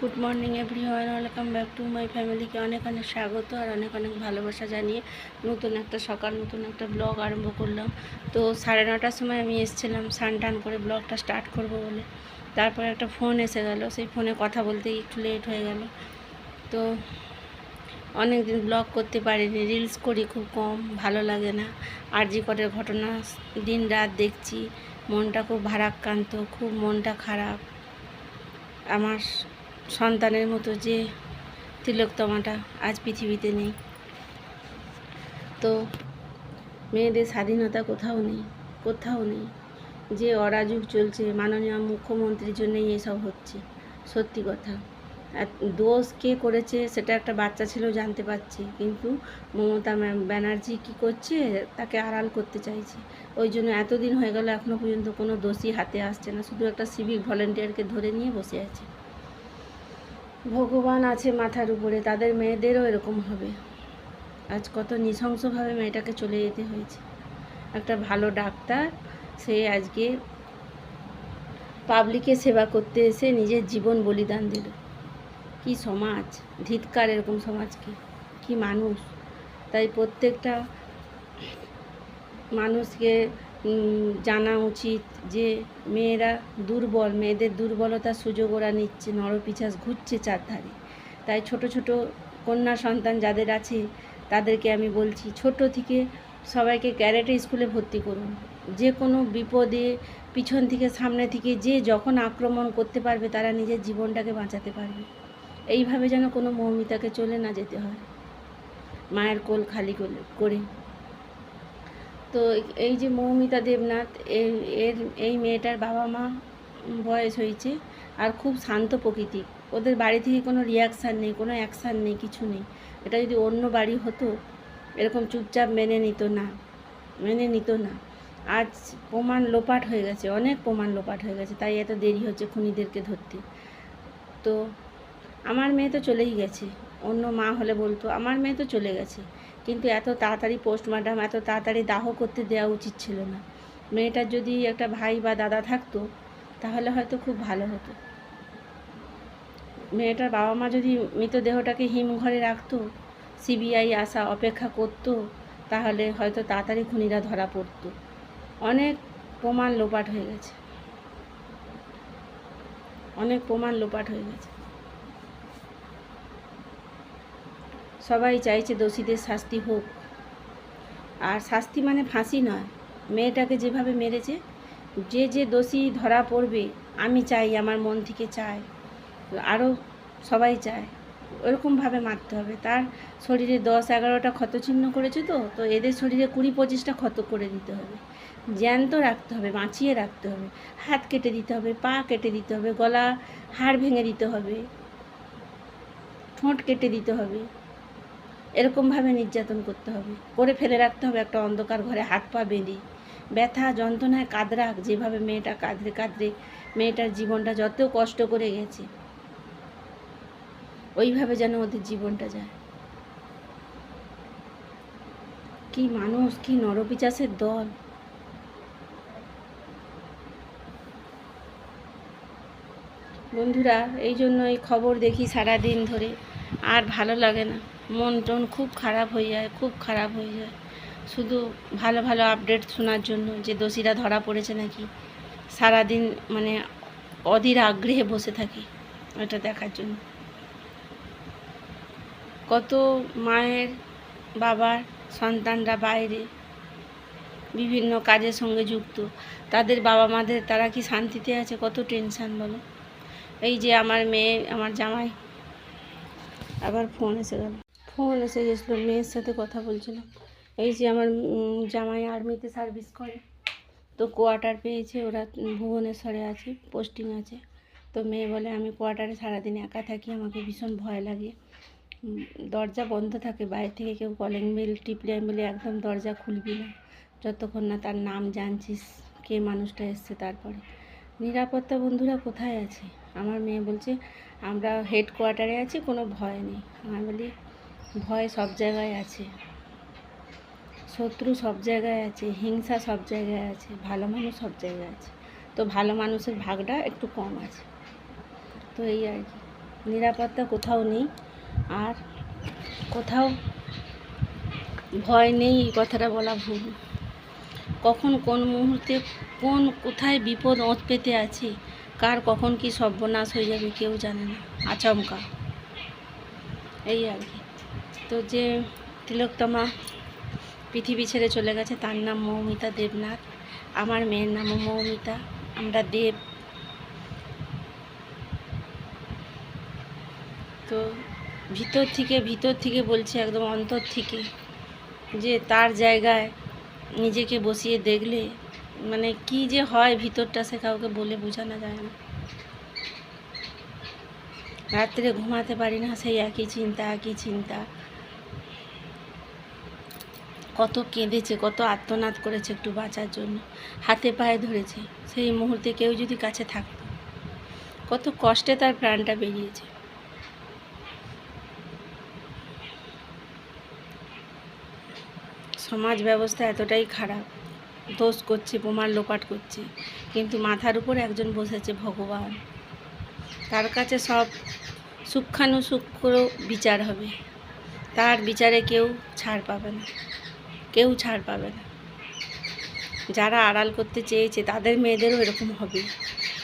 Good morning everyone welcome back to my ফ্যামিলিকে অনেক অনেক স্বাগত আর অনেক অনেক ভালোবাসা জানিয়ে নতুন একটা সকাল, নতুন একটা ব্লগ আরম্ভ করলাম। তো সাড়ে নটার সময় আমি এসেছিলাম স্নান টান করে ব্লগটা স্টার্ট করব বলে। তারপরে একটা ফোন এসে গেল। সেই ফোনে কথা বলতে একটু লেট হয়ে গেল। তো অনেক দিন ব্লগ করতে পারিনি। রিলস করি খুব কম, ভালো লাগে না। আর জি কটের ঘটনা দিন রাত দেখছি। মনটা খুব ভারাক্রান্ত, খুব মনটা খারাপ। আমার সন্তানের মতো যে তিলোত্তমাটা আজ পৃথিবীতে নেই। তো মেয়েদের স্বাধীনতা কোথাও নেই কোথাও নেই। যে অরাজক চলছে, মাননীয় মুখ্যমন্ত্রীর জন্যই এসব হচ্ছে। সত্যি কথা। দোষ কে করেছে সেটা একটা বাচ্চা ছেলেও জানতে পারছে, কিন্তু মমতা ব্যানার্জি কী করছে তাকে আড়াল করতে চাইছে। ওই জন্য এতদিন হয়ে গেল এখনও পর্যন্ত কোনো দোষী হাতে আসছে না। শুধু একটা সিভিক ভলেন্টিয়ারকে ধরে নিয়ে বসে আছে। ভগবান আছে মাথার উপরে, তাদের মেয়েদেরও এরকম হবে। আজ কত নৃশংসভাবে মেয়েটাকে চলে যেতে হয়েছে। একটা ভালো ডাক্তার, সে আজকে পাবলিকে সেবা করতে এসে নিজের জীবন বলিদান দিল। কি সমাজ, ধিৎকার এরকম সমাজকে। কি মানুষ। তাই প্রত্যেকটা মানুষকে জানা উচিত যে মেয়েরা দুর্বল, মেয়েদের দুর্বলতার সুযোগ ওরা নিচ্ছে, নরপিছাস ঘুরছে চারধারে। তাই ছোট ছোট কন্যা সন্তান যাদের আছে, তাদেরকে আমি বলছি, ছোট থেকে সবাইকে ক্যারেটে স্কুলে ভর্তি করুন। যে কোনো বিপদে পিছন থেকে, সামনে থেকে যে যখন আক্রমণ করতে পারবে, তারা নিজের জীবনটাকে বাঁচাতে পারবে। এইভাবে যেন কোনো মৌমিতাকে চলে না যেতে হয়। মায়ের কোল খালি করে- করে তো এই যে মৌমিতা দেবনাথ, এর এই মেয়েটার বাবা মা বয়স হয়েছে আর খুব শান্ত প্রকৃতি। ওদের বাড়ি থেকে কোনো রিয়াকশান নেই, কোনো অ্যাকশান নেই, কিছু নেই। এটা যদি অন্য বাড়ি হতো, এরকম চুপচাপ মেনে নিত না, মেনে নিত না। আজ প্রমাণ লোপাট হয়ে গেছে, অনেক প্রমাণ লোপাট হয়ে গেছে, তাই এত দেরি হচ্ছে খুনিদেরকে ধরতে। তো আমার মেয়ে তো চলেই গেছে, অন্য মা হলে বলতো, আমার মেয়ে তো চলে গেছে। কিন্তু এত তাড়াতাড়ি পোস্টমর্টম এত তাড়াতাড়ি দাহ করতে দেওয়া উচিত ছিল না। মেয়েটার যদি একটা ভাই বা দাদা থাকতো, তাহলে হয়তো খুব ভালো হতো। মেয়েটার বাবা মা যদি মৃতদেহটাকে হিমঘরে রাখতো সিবিআই আসা অপেক্ষা করতো, তাহলে হয়তো তাড়াতাড়ি খুনিরা ধরা পড়তো। অনেক প্রমাণ লোপাট হয়ে গেছে। অনেক প্রমাণ লোপাট হয়ে গেছে। সবাই চাইছে দোষীদের শাস্তি হোক। আর শাস্তি মানে ফাঁসি নয়। মেয়েটাকে যেভাবে মেরেছে, যে যে দোষী ধরা পড়বে, আমি চাই, আমার মন থেকে চাই আরও সবাই চায়। ওরকমভাবে মারতে হবে। তার শরীরে দশ এগারোটা ক্ষতচিহ্ন করেছে তো তো এদের শরীরে কুড়ি পঁচিশটা ক্ষত করে দিতে হবে। জ্যান্ত রাখতে হবে, বাঁচিয়ে রাখতে হবে। হাত কেটে দিতে হবে, পা কেটে দিতে হবে, গলা হাড় ভেঙে দিতে হবে, ঠোঁট কেটে দিতে হবে। এরকমভাবে নির্যাতন করতে হবে। করে ফেলে রাখতে হবে একটা অন্ধকার ঘরে, হাত পা বেঁধে। ব্যথা যন্ত্রণায় কাঁদরাক যেভাবে মেয়েটা কাঁদরে কাঁদরে মেয়েটার জীবনটা যত কষ্ট করে গেছে, ওইভাবে যেন ওদের জীবনটা যায়। কি মানুষ, কি নরপিচাসের দল। বন্ধুরা, এই জন্য এই খবর দেখি সারা দিন ধরে। আর ভালো লাগে না। মন টন খুব খারাপ হয়ে যায়, খুব খারাপ হয়ে যায়। শুধু ভালো ভালো আপডেট শোনার জন্য যে দোষীরা ধরা পড়েছে নাকি, সারাদিন মানে অধীর আগ্রহে বসে থাকি ওটা দেখার জন্য। কত মায়ের, বাবার, সন্তানরা বাইরে, বিভিন্ন কাজের সঙ্গে যুক্ত। তাদের বাবা মাদের তারা কি শান্তিতে আছে? কত টেনশান বলো? এই যে আমার মেয়ে, আমার জামাই, আবার ফোন এসে গেল। ফোন এসে গেছিল, মেয়ের সাথে কথা বলছিলাম এই যে আমার জামাই আর্মিতে সার্ভিস করে। তো কোয়ার্টার পেয়েছে, ওরা ভুবনেশ্বরে আছে পোস্টিং আছে। তো মেয়ে বলে, আমি কোয়ার্টারে সারাদিন একা থাকি, আমাকে ভীষণ ভয় লাগে। দরজা বন্ধ থাকে, বাইরে থেকে কেউ কলিং বেল টিপলে আমি বলি একদম দরজা খুলবি না। যতক্ষণ না তার নাম জানছিস, কে মানুষটা এসছে তারপরে। নিরাপত্তা বন্ধুরা কোথায় আছে? আমার মেয়ে বলছে, আমরা হেড কোয়ার্টারে আছি, কোনো ভয় নেই। আমি বলি ভয় সব জায়গায় আছে। শত্রু সব জায়গায় আছে, হিংসা সব জায়গায় আছে, ভালো মানুষ সব জায়গায় আছে। তো ভালো মানুষের ভাগটা একটু কম আছে। তো এই আর কি। নিরাপত্তা কোথাও নেই। আর কোথাও ভয় নেই এই কথাটা বলা ভুল। কখন কোন মুহূর্তে কোন কোথায় বিপদ ওঁত পেতে আছে, কার কখন কি সর্বনাশ হয়ে যাবে কেউ জানে না। আচমকা। এই আর কি। তো যে তিলোত্তমা পৃথিবী ছেড়ে চলে গেছে, তার নাম মৌমিতা দেবনাথ। আমার মেয়ের নামও মৌমিতা, আমরা দেব। তো ভিতর থেকে ভিতর থেকে বলছে, একদম অন্তর থেকে, যে তার জায়গায় নিজেকে বসিয়ে দেখলে মানে কি যে হয় ভিতরটা সে কাউকে বলে বোঝানো যায় না। রাত্রে ঘুমাতে পারি না, সেই একই চিন্তা একই চিন্তা। কত কেঁদেছে, কত আত্মনাদ করেছে একটু বাঁচার জন্য। হাতে পায়ে ধরেছে। সেই মুহূর্তে কেউ যদি কাছে থাকত, কত কষ্টে তার প্রাণটা বেরিয়েছে। সমাজ ব্যবস্থা এতটাই খারাপ। দোষ করছে, বোমার লোপাট করছে। কিন্তু মাথার উপর একজন বসেছে ভগবান। তার কাছে সব সূক্ষ্মাণুসূক্ষ্ম বিচার হবে। তার বিচারে কেউ ছাড় পাবে না। কেউ ছাড় পাবে না। যারা আড়াল করতে চেয়েছে তাদের মেয়েদেরও এরকম হবে।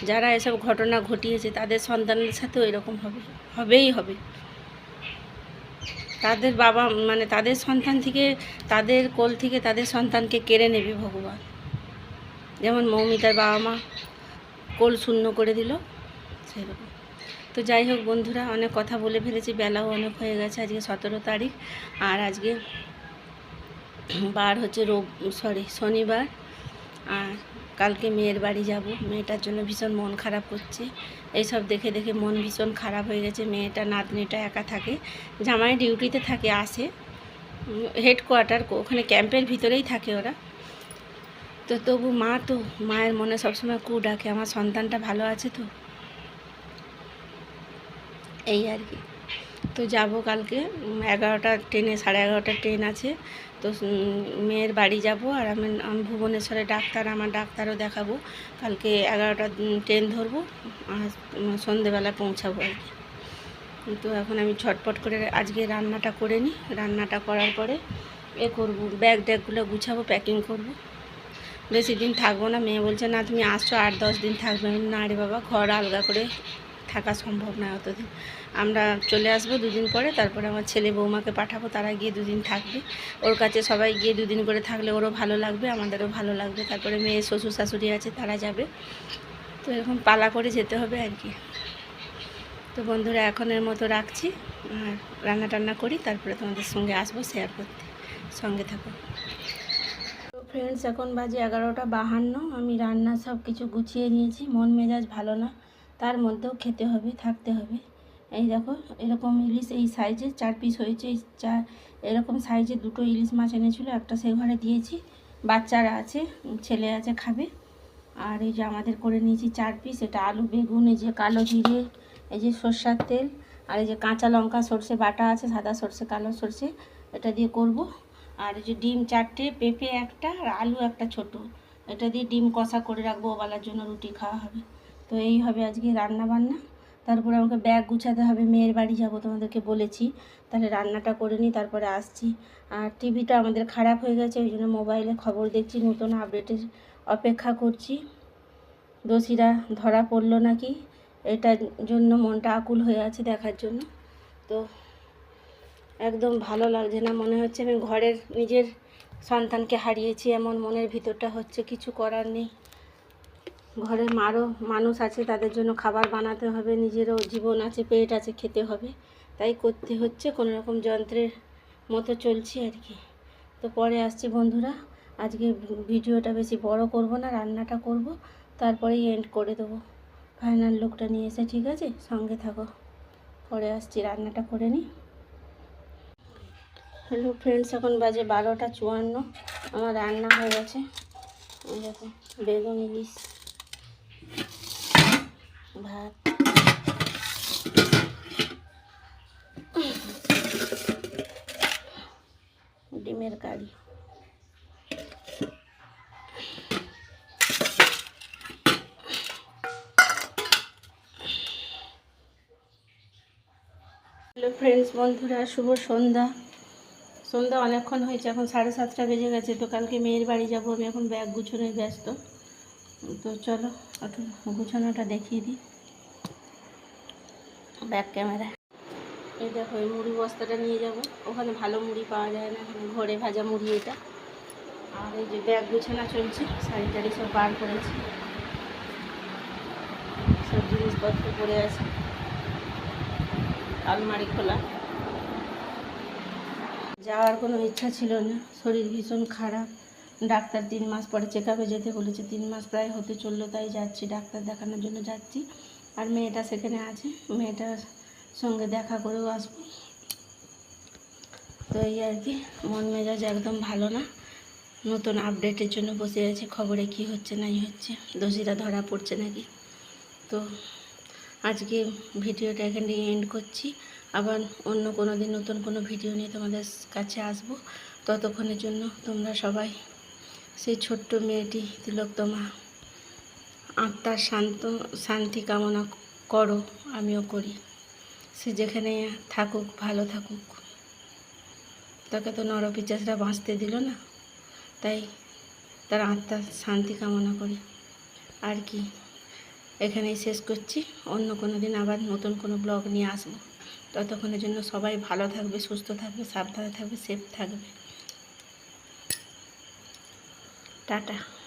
যারা এসব ঘটনা ঘটিয়েছে তাদের সন্তানের সাথেও এরকম হবে, হবেই হবে। তাদের বাবা মানে তাদের সন্তান থেকে, তাদের কোল থেকে তাদের সন্তানকে কেড়ে নেবে ভগবান। যেমন মৌমিতার বাবা মা কোল শূন্য করে দিল, সেরকম। তো যাই হোক বন্ধুরা, অনেক কথা বলে ফেলেছি, বেলাও অনেক হয়ে গেছে, আজকে সতেরো তারিখ, আর আজকে বার হচ্ছে রোব সরি, শনিবার। আর কালকে মেয়ের বাড়ি যাব। মেয়েটার জন্য ভীষণ মন খারাপ করছে। এইসব দেখে দেখে মন ভীষণ খারাপ হয়ে গেছে। মেয়েটা, নাতনিটা একা থাকে। জামাই ডিউটিতে থাকে, আসে। হেডকোয়ার্টার ওখানে ক্যাম্পের ভিতরেই থাকে ওরা। তো তবু মা তো, মায়ের মনে সবসময় কু ডাকে। আমার সন্তানটা ভালো আছে তো? এই আর কি। তো যাব কালকে। এগারোটা ট্রেনে, সাড়ে এগারোটা ট্রেন আছে। তো মেয়ের বাড়ি যাব আর আমি আমি ভুবনেশ্বরে ডাক্তার, আমার ডাক্তারও দেখাবো। কালকে এগারোটা ট্রেন ধরবো আর সন্ধেবেলা পৌঁছাবো আর কি। তো এখন আমি ছটপট করে আজকে রান্নাটা করে নিই। রান্নাটা করার পরে এ করব, ব্যাগ ট্যাগগুলো গুছাবো প্যাকিং করব। বেশি দিন থাকব না, মেয়ে বলছে, না, তুমি আসছো, আট, দশ দিন থাকবে। না রে বাবা, ঘর আলগা করে থাকা সম্ভব না অতদিন আমরা চলে আসব দুদিন পরে, তারপরে আমার ছেলে বৌমাকে পাঠাবো, তারা গিয়ে দুদিন থাকবে। ওর কাছে সবাই গিয়ে দুদিন করে থাকলে ওরও ভালো লাগবে, আমাদেরও ভালো লাগবে। তারপরে মেয়ে শ্বশুর শাশুড়ি আছে, তারা যাবে। তো এরকম পালা করে যেতে হবে আর কি। তো বন্ধুরা এখনের মতো রাখছি। আর রান্না টান্না করি, তারপরে তোমাদের সঙ্গে আসব শেয়ার করতে। সঙ্গে থাকো। তো ফ্রেন্ডস এখন বাজে এগারোটা বাহান্ন। আমি রান্না সব কিছু গুছিয়ে নিয়েছি। মন মেজাজ ভালো না। তার মধ্যেও খেতে হবে, থাকতে হবে। এই দেখো, এরকম ইলিশ এই সাইজে চার পিস হয়েছে। এই চার এরকম সাইজে দুটো ইলিশ মাছ এনেছিল, একটা সে ঘরে দিয়েছি। বাচ্চারা আছে, ছেলে আছে, খাবে। আর এই যে আমাদের করে নিয়েছি চার পিস এটা আলু, বেগুন, এই যে কালো জিরে, এই যে সর্ষার তেল, আর এই যে কাঁচা লঙ্কা, সর্ষে বাটা আছে, সাদা সর্ষে, কালো সর্ষে, এটা দিয়ে করব। আর এই যে ডিম চারটে, পেঁপে একটা, আর আলু একটা ছোট। এটা দিয়ে ডিম কষা করে রাখব, ওবেলার জন্য রুটি খাওয়া হবে। তো এই হবে আজকে রান্না বান্না তারপরে আমাকে ব্যাগ গুছাতে হবে, মেয়ের বাড়ি যাব তোমাদেরকে বলেছি। তাহলে রান্নাটা করে নিই, তারপরে আসছি। আর টিভিটা আমাদের খারাপ হয়ে গেছে, ওই জন্য মোবাইলে খবর দেখছি, নতুন আপডেটের অপেক্ষা করছি। দোষীরা ধরা পড়ল নাকি? এটার জন্য মনটা আকুল হয়ে আছে দেখার জন্য। তো একদম ভালো লাগছে না, মনে হচ্ছে আমি ঘরের নিজের সন্তানকে হারিয়েছি, এমন মনের ভিতরটা হচ্ছে, কিছু করার নেই। ঘরে মারও মানুষ আছে, তাদের জন্য খাবার বানাতে হবে, নিজেরও জীবন আছে, পেট আছে, খেতে হবে। তাই করতে হচ্ছে, কোনো রকম যন্ত্রের মতো চলছে আর কি। তো পরে আসছি বন্ধুরা, আজকে ভিডিওটা বেশি বড় করব না, রান্নাটা করব, তারপরেই এন্ড করে দেবো। ফাইনাল লুকটা নিয়ে এসে, ঠিক আছে? সঙ্গে থাকো। পরে আসছি, রান্নাটা করে নিই। হ্যালো ফ্রেন্ডস এখন বাজে বারোটা চুয়ান্ন, আমার রান্না হয়ে গেছে। দেখো, বেগুন ইলিশ। ভাত। ডিমের কারি। হ্যালো ফ্রেন্ডস বন্ধুরা, শুভ সন্ধ্যা। সন্ধ্যা অনেকক্ষণ হয়েছে, এখন সাড়ে সাতটা বেজে গেছে, তো কালকে মেয়ের বাড়ি যাব, আমি এখন ব্যাগ গুছানোয় ব্যস্ত। তো চলো একটু গুছানোটা দেখিয়ে দিই। ব্যাক ক্যামেরা এই দেখো, এই মুড়ি বস্তাটা নিয়ে যাব। ওখানে ভালো মুড়ি পাওয়া যায় না এখানে ঘরে ভাজা মুড়ি এটা। আর এই যে ব্যাগ গুছানো চলছে শাড়ি টাড়ি সব বার করেছি। সব জিনিসপত্র পড়ে আছে। আলমারি খোলা। যাওয়ার কোনো ইচ্ছা ছিল না, শরীর ভীষণ খারাপ। ডাক্তার তিন মাস পরে চেক যেতে বলেছে, তিন মাস প্রায় হতে চলল, তাই যাচ্ছি, ডাক্তার দেখানোর জন্য যাচ্ছি। আর মেয়েটা সেখানে আছে, মেয়েটার সঙ্গে দেখা করেও আসব। তো এই আর কি, মন মেজাজ একদম ভালো না। নতুন আপডেটের জন্য বসে আছে, খবরে কি হচ্ছে নাই হচ্ছে, দোষীরা ধরা পড়ছে নাকি? তো আজকে ভিডিওটা এখানে এন্ড করছি। আবার অন্য কোনো দিন নতুন কোনো ভিডিও নিয়ে তোমাদের কাছে আসব। ততক্ষণের জন্য তোমরা সবাই সেই ছোট্ট মেয়েটি তিলোত্তমা, আত্মার শান্ত, শান্তি কামনা করো, আমিও করি। সে যেখানে থাকুক, ভালো থাকুক। তাকে তো নরপিচাসরা বাঁচতে দিল না। তাই তার আত্মার শান্তি কামনা করি। আর কি, এখানেই শেষ করছি। অন্য কোনো দিন আবার নতুন কোনো ব্লগ নিয়ে আসব। ততক্ষণের জন্য সবাই ভালো থাকবে, সুস্থ থাকবে, সাবধানে থাকবে সেফ থাকবে। টাটা।